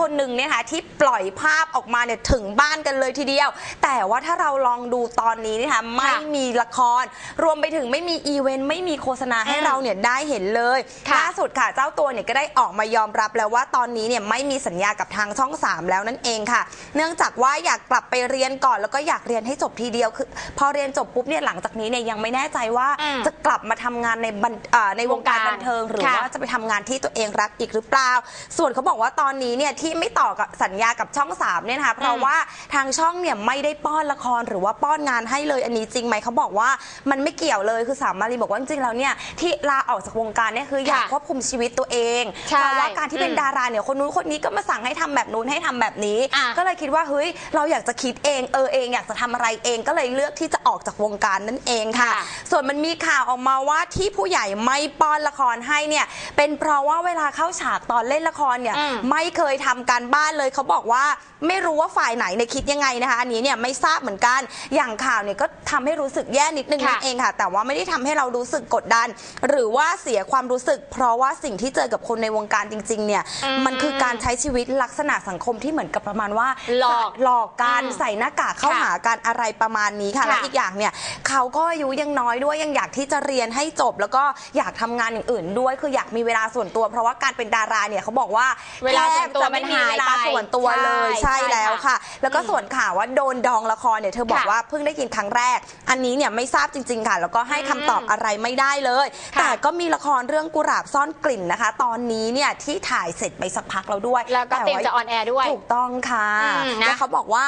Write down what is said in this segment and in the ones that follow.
คนหนึ่งเนี่ยนะคะที่ปล่อยภาพออกมาเนี่ยถึงบ้านกันเลยทีเดียว แต่ว่าถ้าเราลองดูตอนนี้เนะคะไม่มีละคร รวมไปถึงไม่มีอีเวนต์ไม่มีโฆษณาให้อืมเราเนี่ยได้เห็นเลยค่ะล่าสุดค่ะเจ้าตัวเนี่ยก็ได้ออกมายอมรับแล้วว่าตอนนี้เนี่ยไม่มีสัญญากับทางช่อง 3 แล้วนั่นเองค่ะ เนื่องจากว่าอยากกลับไปเรียนก่อนแล้วก็อยากเรียนให้จบทีเดียวคือ พอเรียนจบปุ๊บเนี่ยหลังจากนี้เนี่ยยังไม่แน่ใจว่าอืมจะกลับมาทำงานในบันอ่าในวงการวงการบันเทิง หรือค่ะ ว่าจะไปทำงานที่ตัวเองรักอีกหรือเปล่า ส่วนเขาบอกว่าตอนนี้เนี่ยที่ไม่ต่อกับสัญญากับช่อง3เนี่ยนะคะเพราะว่าทางช่องเนี่ยไม่ได้ป้อนละครหรือว่าป้อนงานให้เลยอันนี้จริงไหมเขาบอกว่ามันไม่เกี่ยวเลยคือสามมารีบอกว่าจริงๆแล้วเนี่ยที่ลาออกจากวงการเนี่ยคืออยากค่ะควบคุมชีวิตตัวเองใช่เพราะว่าการที่เป็นอืมดาราเนี่ยคนนู้นคนนี้ก็มาสั่งให้ทำแบบนู้นให้ทำแบบนี้ อะ ก็เลยคิดว่าเฮ้ยเราอยากจะคิดเองเออเองอยากจะทำอะไรเองก็เลยเลือกที่จะออกจากวงการนั่นเองค่ะ ค่ะ ส่วนมันมีข่าวออกมาว่าที่ผู้ใหญ่ไม่ป้อนละครให้เนี่ยเป็นเพราะว่าเวลาเข้าฉากตอนเล่นละครเนี่ยอืมไม่เคยทำการบ้านเลยเขาบอกว่าไม่รู้ว่าฝ่ายไหนเนี่ยคิดยังไงนะคะ อันนี้เนี่ยไม่ทราบเหมือนกันอย่างข่าวเนี่ยก็ทำให้รู้สึกแย่นิดนึงค่ะนั่นเองค่ะ แต่ว่าไม่ได้ทำให้เรารู้สึกกดดัน หรือว่าเสียความรู้สึก เพราะว่าสิ่งที่เจอกับคนในวงการจริง ๆ เนี่ยอืมมันคือการใช้ชีวิตลักษณะสังคมที่เหมือนกับประมาณว่าหลอกหลอกกันอืมใส่หน้ากากเข้าค่ะหากันอะไรประมาณนี้ค่ะค่ะ และอีกอย่างเนี่ยเขาก็อายุยังน้อยด้วยยังอยากที่จะเรียนให้จบ แล้วก็อยากทำงานอย่างอื่นด้วย คืออยากมีเวลาส่วนตัว เพราะว่าการเป็นดาราเนี่ยเขาบอกว่าเวลาส่วนตัวแทบจะไม่มีเวลามันหายไปส่วนตัวเลยใช่ใช่แล้วใช่ค่ะค่ะ แล้วก็ส่วนข่าวว่าโดนดองละครเนี่ยเธอบอกค่ะว่าเพิ่งได้ยินครั้งแรก อันนี้เนี่ยไม่ทราบจริง ๆ ค่ะ แล้วก็ให้คำตอบอะไรไม่ได้เลยค่ะแต่ก็มีละครเรื่องกุหลาบซ่อนกลิ่นนะคะ ตอนนี้เนี่ยที่ถ่ายเสร็จไปสักพักแล้วด้วยแล้วก็เตรียมาจะออนแอร์ด้วยถูกต้องค่ะอืมนะแล้วเขาบอกว่า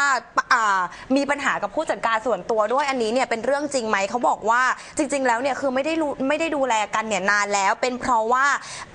อ่ามีปัญหากับผู้จัดการส่วนตัวด้วยอันนี้เนี่ยเป็นเรื่องจริงไหมเขาบอกว่าจริง ๆ แล้วเนี่ยคือไม่ได้รู้ไม่ได้ดูแลกันเนี่ยนานแล้ว เป็นเพราะว่า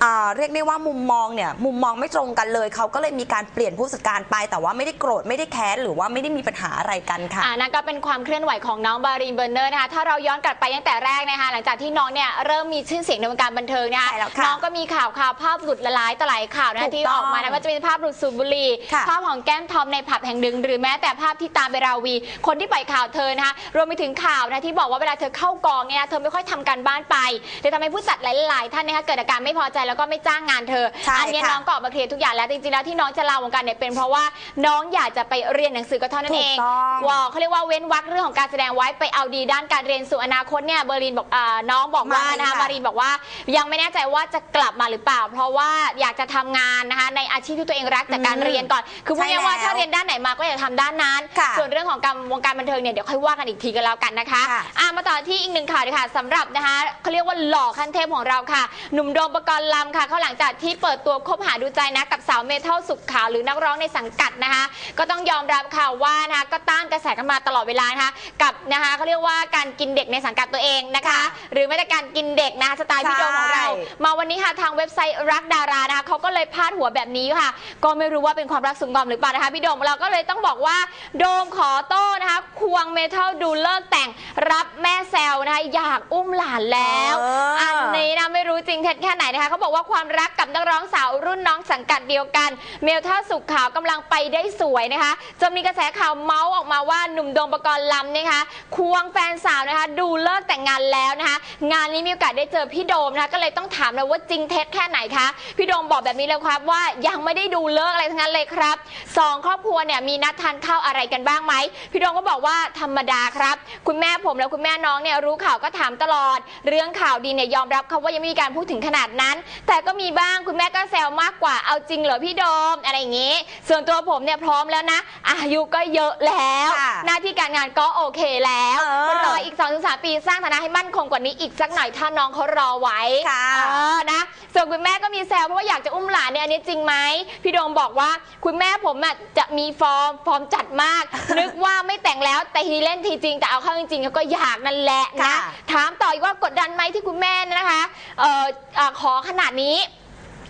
อ่าเรียกได้ว่ามุมมองเนี่ยมุมมองไม่ตรงกันเลยเขาก็เลยมีการเปลี่ยนผู้จัดการไป แต่ว่าไม่ได้โกรธไม่ได้แค้นหรือว่าไม่ได้มีปัญหาอะไรกันค่ะ อ่านั่นก็เป็นความเคลื่อนไหวของน้องบารีนเบอร์เนอร์นะคะ ถ้าเราย้อนกลับไปตั้งแต่แรกนะคะ หลังจากที่น้องเนี่ยเริ่มมีชื่อเสียงในวงการบันเทิงนะคะใช่แล้วค่ะน้องก็มีข่าวข่าวภาพหลุดละลายต่อหลายข่าวนะถูคะกที่ต้องออกมานะว่าจะเป็นภาพหลุดสูบบุหรี่ค่ะภาพของแก้มทอมในผับแห่งหนึ่งหรือแม้แต่ภาพที่ตามไปราวี คนที่ปล่อยข่าวเธอนะคะรวมไปถึงข่าวนะที่บอกว่าเวลาเธอเข้ากองเนี่ยเธอไม่ค่อยทำการบ้านไปเลยทำให้ผู้จัดหลาย ๆ ท่านนะคะเกิดอาการไม่พอใจแล้วก็ไม่จ้างงานเธอ ใช่อัเนี้ยค่ะ น้องก็ออกมาเคลียร์ทุกอย่างแล้วจริงๆแล้วที่น้องจะลาวงการเนี่ยเป็นเพราะว่าน้องอยากจะไปเรียนหนังสือก็เท่านั้นเองถูกต้องว่าเขาเรียกว่าเว้นวรรคเรื่องของการแสดงไว้ไปเอาดีด้านการเรียนสู่อนาคตเนี่ยเบอร์ลินบอกอาน้องบอกว่ามารีนนะคะค่ะ มารีนบอกว่า ยังไม่แน่ใจว่าจะกลับมาหรือเปล่า เพราะว่าอยากจะทำงานนะคะในอาชีพที่ตัวเองรักจากการอืมเรียนก่อน คือพูดใช่ง่ายๆว่าแล้วถ้าเรียนด้านไหนมาก็อยากทำด้านนั้น ค่ะ ส่วนเรื่องของการวงการบันเทิงเนี่ยเดี๋ยวค่อยว่ากันอีกทีกันแล้วกันนะคะ ค่ะ อะมาต่อที่อีกหนึ่งข่าวดีค่ะสำหรับนะคะเขาเรียกว่าหล่อขั้นเทพของเราค่ะ หนุ่มโดมปกรณ์ลำค่ะเขาหลังจากที่เปิดตัวคบหาดูใจนะกับสาวเมทัลสุขขาวหรือนักร้องในสังกัดนะคะ ก็ต้องยอมรับค่ะว่านะคะก็ต้านกระแสกันมาตลอดเวลานะคะกับนะคะเขาเรียกว่าการกินเด็กในสังกัดตัวเองนะคะค่ะหรือแม้แต่การกินเด็กนะคะสไตล์พี่โดมของเราใช่มาวันนี้ค่ะทางเว็บไซต์รักดารานะคะเขาก็เลยพาดหัวแบบนี้ค่ะ ก็ไม่รู้ว่าเป็นความรักสุงงอมหรือเปล่านะคะพี่โดมเราก็เลยต้องบอกว่าโดมขอโต้นะคะควงเมทัลดูเลิกแต่งรับแม่แซวนะคะอยากอุ้มหลานแล้วเอออัอันนี้นะไม่รู้จริงเท็จแค่ไหนนะคะเขาบอกว่าความรักกับนักร้องสาวรุ่นน้องสังกัดเดียวกันเมลท่าสุขขาวกำลังไปได้สวยนะคะจนมีกระแสข่าวเมาส์ออกมาว่าหนุ่มโดมประกรณ์ลำนะคะ ควงแฟนสาวนะคะ ดูเลิกแต่งงานแล้วนะคะ งานนี้มีโอกาสได้เจอพี่โดมนะคะ ก็เลยต้องถามเลยว่าจริงเท็จแค่ไหนคะ พี่โดมบอกแบบนี้เลยครับว่ายังไม่ได้ดูเลิกอะไรทั้งนั้นเลยครับสองครอบครัวเนี่ยมีนัดทานข้าวอะไรกันบ้างไหมพี่โดมก็บอกว่าธรรมดาครับ คุณแม่ผมและคุณแม่น้องเนี่ยรู้ข่าวก็ถามตลอด เรื่องข่าวดีเนี่ยยอมรับครับว่ายังไม่มีการพูดถึงขนาดนั้น แต่ก็มีบ้างคุณแม่ก็แซวมากกว่าเอาจริงเหรอพี่โดมอะไรอย่างงี้ ส่วนตัวผมเนี่ยพร้อมแล้วนะ อายุก็เยอะแล้ว ค่ะหน้าที่การงานก็โอเคแล้วเออรออีก2อถึงสปีสร้างฐานะให้มั่นคงกว่านี้อีกสักหน่อยถ้าน้องเขารอไว้ค่ะเออนะ ส่วนคุณแม่ก็มีแซวเพราะว่าอยากจะอุ้มหลานเนี่ยอันนี้จริงไหมพี่โดมบอกว่าคุณแม่ผมอะจะมีฟอร์มฟอร์มจัดมาก นึกว่าไม่แต่งแล้วแต่ทีเล่นทีจริงแต่เอาเข้าจริงๆเขาก็อยากนั่นแหละนะ ค่ะ ถามต่ออีกว่ากดดันไหมที่คุณแม่นะคะเอ่อเอ่อขอขนาดนี้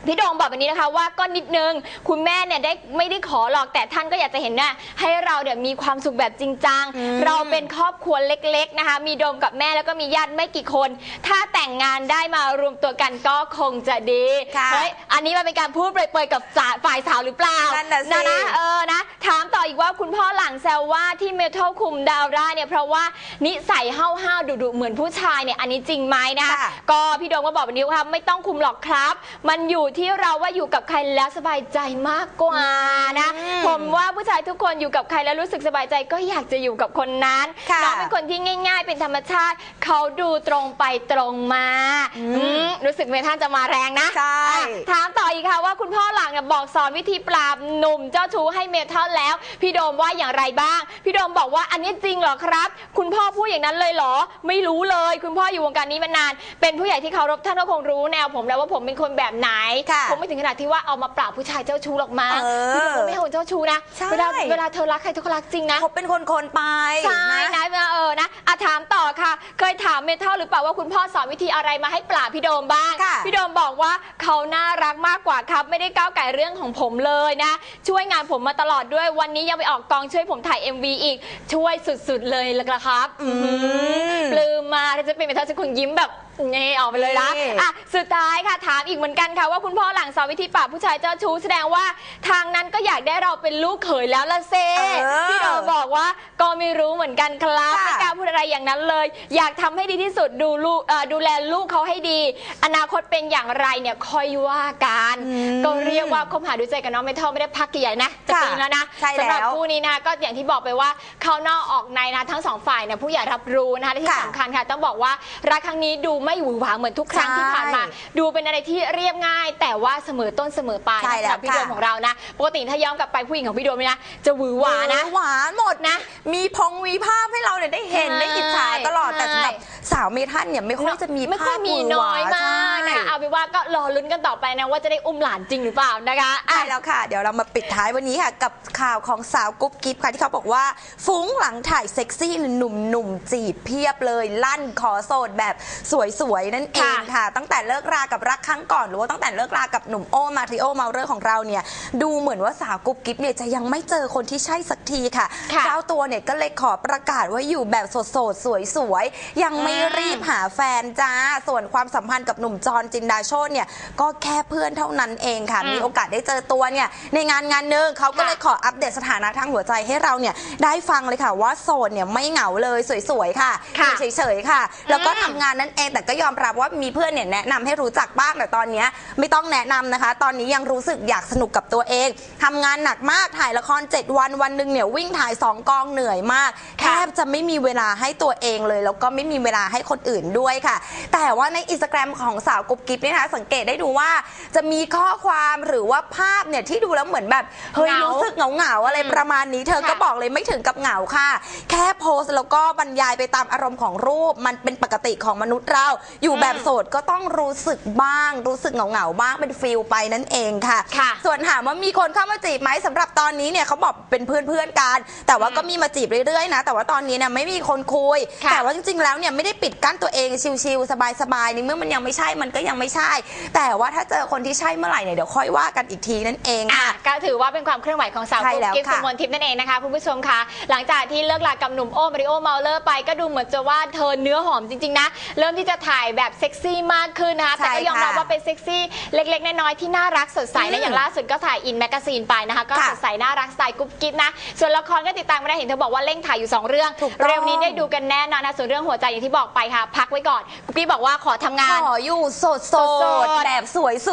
พี่โดมบอกแบบนี้นะคะว่าก็นิดนึงคุณแม่เนี่ยได้ไม่ได้ขอหรอกแต่ท่านก็อยากจะเห็นน่ะให้เราเนี่ยมีความสุขแบบจริงจังอืมเราเป็นครอบครัวเล็ก ๆนะคะ มีโดมกับแม่แล้วก็มีญาติไม่กี่คน ถ้าแต่งงานได้มารวมตัวกันก็คงจะดีค่ะเฮ้ยอันนี้มันเป็นการพูดเปรยๆกับสาฝ่ายสาวหรือเปล่านั่นน่ะสิ นะเออนะถามต่ออีก ว่าคุณพ่อหลังแซวว่าที่เมทัลคุมดาวได้เนี่ยเพราะว่านิสัยห้าวๆดุๆเหมือนผู้ชายเนี่ยอันนี้จริงไหมนะคะค่ะก็พี่โดมก็บอกแบบนี้ว่าไม่ต้องคุมหรอกครับ มันอยู่ที่เราว่าอยู่กับใครแล้วสบายใจมากกว่าผมว่าผู้ชายทุกคนอยู่กับใครแล้วรู้สึกสบายใจก็อยากจะอยู่กับคนนั้นค่ะน้องเป็นคนที่ง่าย ๆ เป็นธรรมชาติเขาดูตรงไปตรงมาอืมรู้สึกเมท่านจะมาแรงนะ ใช่ อะถามต่ออีกค่ะว่าคุณพ่อหลังเนี่ยบอกสอนวิธีปราบหนุ่มเจ้าชู้ให้เมทัลแล้ว พี่โดมว่าอย่างไรบ้าง พี่โดมบอกว่าอันนี้จริงเหรอครับ คุณพ่อพูดอย่างนั้นเลยเหรอ ไม่รู้เลย คุณพ่ออยู่วงการนี้มานาน เป็นผู้ใหญ่ที่เคารพท่านก็คงรู้แนวผมแล้วว่าผมเป็นคนแบบไหนค่ะผมไม่ถึงขนาดที่ว่าเอามาปราบผู้ชายเจ้าชู้หรอกมั้งเออพี่โดมก็ไม่ใช่คนเจ้าชู้นะใช่ เวลาเวลาเธอรักใครเธอก็รักจริงนะ เขาเป็นคนคนๆไปใช่นะนะเออนะอะถามต่อค่ะ เคยถามเมทัลหรือเปล่าว่าคุณพ่อสอนวิธีอะไรมาให้ปราบพี่โดมบ้าง ค่ะ พี่โดมบอกว่าเขาน่ารักมากกว่าครับ ไม่ได้ก้าวไก่เรื่องของผมเลยนะ ช่วยงานผมมาตลอดด้วยวันนี้ยังไปออกกองช่วยผมถ่าย MV อีก ช่วยสุดๆเลยละครับ อืมปลื้มมากถ้าจะเป็นเมทัลจะคงยิ้มแบบ นี่ออกไปเลยนะนี่ อะสุดท้ายค่ะถามอีกเหมือนกันค่ะว่าคุณพ่อหลังสอนวิธีปราบผู้ชายเจ้าชู้แสดงว่าทางนั้นก็อยากได้เราเป็นลูกเขยแล้วละเซเออพี่โดมบอกว่าก็ไม่รู้เหมือนกันครับค่ะ ไม่กล้าพูดอะไรอย่างนั้นเลย อยากทำให้ดีที่สุดดูลูกเอ่อดูแลลูกเขาให้ดี อนาคตเป็นอย่างไรเนี่ยค่อยว่ากันอืมก็เรียกว่าคบหาดูใจกับน้องเมทัลไม่ได้พักใหญ่นะจะค่ะปีแล้วนะใช่แล้ว สำหรับคู่นี้นะก็อย่างที่บอกไปว่าเขานอกออกในนะทั้งสองฝ่ายเนี่ยผู้ใหญ่รับรู้นะคะและที่ค่ะสำคัญค่ะต้องบอกว่ารักครั้งนี้ดูไม่หวือหวาเหมือนทุกครั้งใช่ที่ผ่านมา ดูเป็นอะไรที่เรียบง่าย แต่ว่าเสมอต้นเสมอปลายใช่นะแล้วสำหรับพี่โดมค่ะ ของเรานะปกติถ้าย้อนกลับไปผู้หญิงของพี่โดมเนี่ยนะจะหวือหวานะ หวานหมดนะ มีพงมีภาพให้เราเนี่ยได้เห็นใช่ได้อิจฉาตลอดแต่สำหรับใช่สาวเมทันเนี่ยไม่ค่อยจะมีไม่ค่อยภาพมีหวืหวน้อยมากนะใช่เอาเป็นว่าก็รอลุ้นกันต่อไปนะ ว่าจะได้อุ้มหลานจริงหรือเปล่านะคะอะ ใช่แล้วค่ะ เดี๋ยวเรามาปิดท้ายวันนี้ค่ะ กับข่าวของสาวกุ๊บกิ๊บค่ะ ที่เขาบอกว่า ฟุ้งหลังถ่ายเซ็กซี่หนุ่มๆจีบเพียบเลย ลั่นขอโสดแบบสวยๆ นั่นเองค่ะ ตั้งแต่เลิกรากับรักครั้งก่อน หรือว่าตั้งแต่เลิกรากับหนุ่มโอมาริโอเมาเลอร์ของเราเนี่ย ดูเหมือนว่าสาวกุ๊บกิ๊บเนี่ยจะยังไม่เจอคนที่ใช่สักทีค่ะค่ะ เจ้าตัวเนี่ยก็เลยขอประกาศว่าอยู่แบบโสดๆสวยๆยังไม่รีบหาแฟนจ้า ส่วนความสัมพันธ์กับหนุ่มจรจินดาโชตเนี่ยก็แค่เพื่อนเท่านั้นเองค่ะอืมมีโอกาสได้เจอตัวเนี่ยในงานงานหนึ่งเขาก็ค่ะเลยขออัปเดตสถานะทางหัวใจให้เราเนี่ยได้ฟังเลยค่ะว่าโสดเนี่ยไม่เหงาเลยสวยๆค่ะอค่ะยู่เฉยๆค่ะ แล้วก็อืมทำงานนั่นเองแต่ก็ยอมรับว่ามีเพื่อนเนี่ยแนะนำให้รู้จักบ้างแต่ตอนเนี้ยไม่ต้องแนะนำนะคะ ตอนนี้ยังรู้สึกอยากสนุกกับตัวเองทำงานหนักมากถ่ายละคร 7 วันวันหนึ่งเนี่ยวิ่งถ่าย 2 กองเหนื่อยมากแทค่ะบจะไม่มีเวลาให้ตัวเองเลย แล้วก็ไม่มีเวลาให้คนอื่นด้วยค่ะ แต่ว่าในอินสตาแกรมของสาวกุ๊บกิ๊บเนี่ยนะคะสังเกตได้ดูว่าจะมีข้อความหรือว่าภาพเนี่ยที่ดูแล้วเหมือนแบบเฮ้ยเหงารู้สึกเหงาๆอะไรประมาณนี้เธอก็ค่ะบอกเลยไม่ถึงกับเหงาค่ะ แค่โพสต์แล้วก็บรรยายไปตามอารมณ์ของรูปมันเป็นปกติของมนุษย์เรา อยู่แบบโสดก็ต้องรู้สึกบ้าง รู้สึกเหงาๆบ้างเป็นฟิลไปนั่นเองค่ะ ค่ะ ส่วนถามว่ามีคนเข้ามาจีบไหมสำหรับตอนนี้เนี่ยเขาบอกเป็นเพื่อนๆกัน แต่ว่าก็มีมาจีบเรื่อยๆนะ แต่ว่าตอนนี้เนี่ยไม่มีคนคุย ค่ะแต่ว่าจริงๆแล้วเนี่ยไม่ได้ปิดกั้นตัวเองชิลๆสบายๆในเมื่อมันยังไม่ใช่มันก็ยังไม่ใช่ แต่ว่าถ้าเจอคนที่ใช่เมื่อไหร่เนี่ยเดี๋ยวค่อยว่ากันอีกทีนั่นเองอะค่ะก็ถือว่าเป็นความเคลื่อนไหวของสาวใช่กุ๊บแล้วกิ๊บค่ะ สุมนทิพย์นั่นเองนะคะคุณผู้ชมคะหลังจากที่เลิกลากับหนุ่มโอมาริโอเมาเลอร์ไปก็ดูเหมือนจะว่าเธอเนื้อหอมจริงๆนะ เริ่มที่จะถ่ายแบบเซ็กซี่มากขึ้นนะคะใช่แต่ก็ยอมรับค่ะว่าเป็นเซ็กซี่เล็กๆน้อยๆที่น่ารักสดใสอืนะมอย่างล่าสุดก็ถ่ายอินแมกซีนไปนะคะก็ค่ะสดใสน่ารักสไตล์กุ๊บกิ๊บนะส่วนละครก็ติดตามไม่ได้เห็นเธอบอกว่าเร่งถ่ายอยู่สองเรื่องถูกต้อง เร็วนี้ได้ดูกันแน่นอนนะส่วนเรื่องหัวใจอย่างที่บอกไปค่ะ พักไว้ก่อนกุ๊บกิ๊บบอกว่าขอทำงาน ขออยู่โสดสดๆๆแบบสวยๆส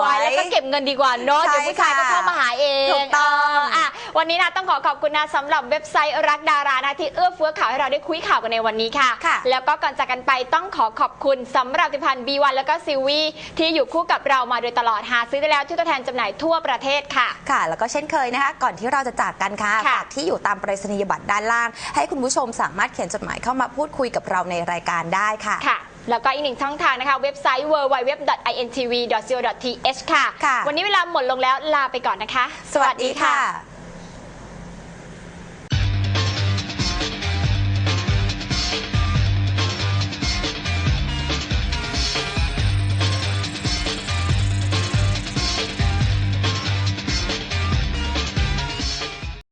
วยๆ แล้วก็เก็บเงินดีกว่าเนอะใช่เดี๋ยวผู้ชายก็ค่ะเข้ามาหาเองถูกต้อง เอะวันนี้นะต้องขอขอบคุณนะสำหรับเว็บไซต์รักดารานะที่เอื้อเฟื้อข่าวให้เราได้คุยข่าวกันในวันนี้ค่ะ ค่ะแล้วก็ก่อนจากกันไปต้องขอขอบคุณสำหรับผลิตภัณฑ์ B1 แล้วก็ซิวีที่อยู่คู่กับเรามาโดยตลอดหาซื้อได้แล้วที่ตัวแทนจำหน่ายทั่วประเทศค่ะ ค่ะ แล้วก็เช่นเคยนะคะ ก่อนที่เราจะจากกันค่ะค่ะ ฝากที่อยู่ตามไปรษณียบัตรด้านล่าง ให้คุณผู้ชมสามารถเขียนจดหมายเข้ามาพูดคุยกับเราในรายการได้ค่ะ ค่ะ แล้วก็อีกหนึ่งช่องทางนะคะ เว็บไซต์ www.intv.co.th ค่ะ ค่ะ วันนี้เวลาหมดลงแล้วลาไปก่อนนะคะ สวัสดีค่ะ